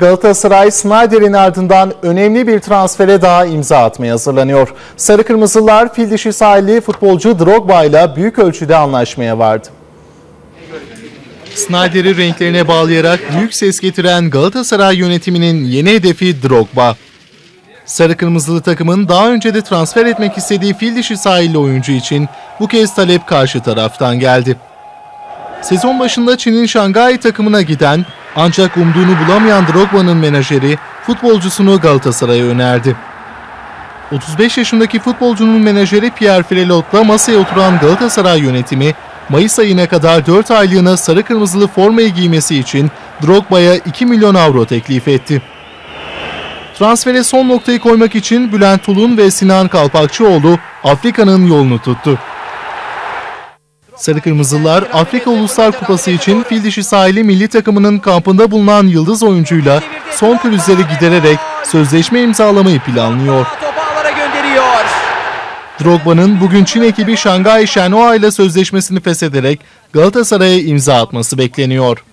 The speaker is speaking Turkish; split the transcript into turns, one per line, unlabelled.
Galatasaray Snyder'in ardından önemli bir transfere daha imza atmaya hazırlanıyor. Sarı Kırmızılar fil dişi sahili futbolcu Drogba ile büyük ölçüde anlaşmaya vardı. Snyder'i renklerine bağlayarak büyük ses getiren Galatasaray yönetiminin yeni hedefi Drogba. Sarı Kırmızılı takımın daha önce de transfer etmek istediği fil dişi sahilli oyuncu için bu kez talep karşı taraftan geldi. Sezon başında Çin'in Şangay takımına giden ancak umduğunu bulamayan Drogba'nın menajeri futbolcusunu Galatasaray'a önerdi. 35 yaşındaki futbolcunun menajeri Pierre Frelot'la masaya oturan Galatasaray yönetimi Mayıs ayına kadar 4 aylığına sarı kırmızılı formayı giymesi için Drogba'ya 2 milyon avro teklif etti. Transfere son noktayı koymak için Bülent Tulun ve Sinan Kalpakçıoğlu Afrika'nın yolunu tuttu. Sarı Kırmızılar Afrika Uluslar Kupası için fil dişi sahili milli takımının kampında bulunan yıldız oyuncuyla son pürüzleri gidererek sözleşme imzalamayı planlıyor. Drogba'nın bugün Çin ekibi Şangay Shenhua ile sözleşmesini feshederek Galatasaray'a imza atması bekleniyor.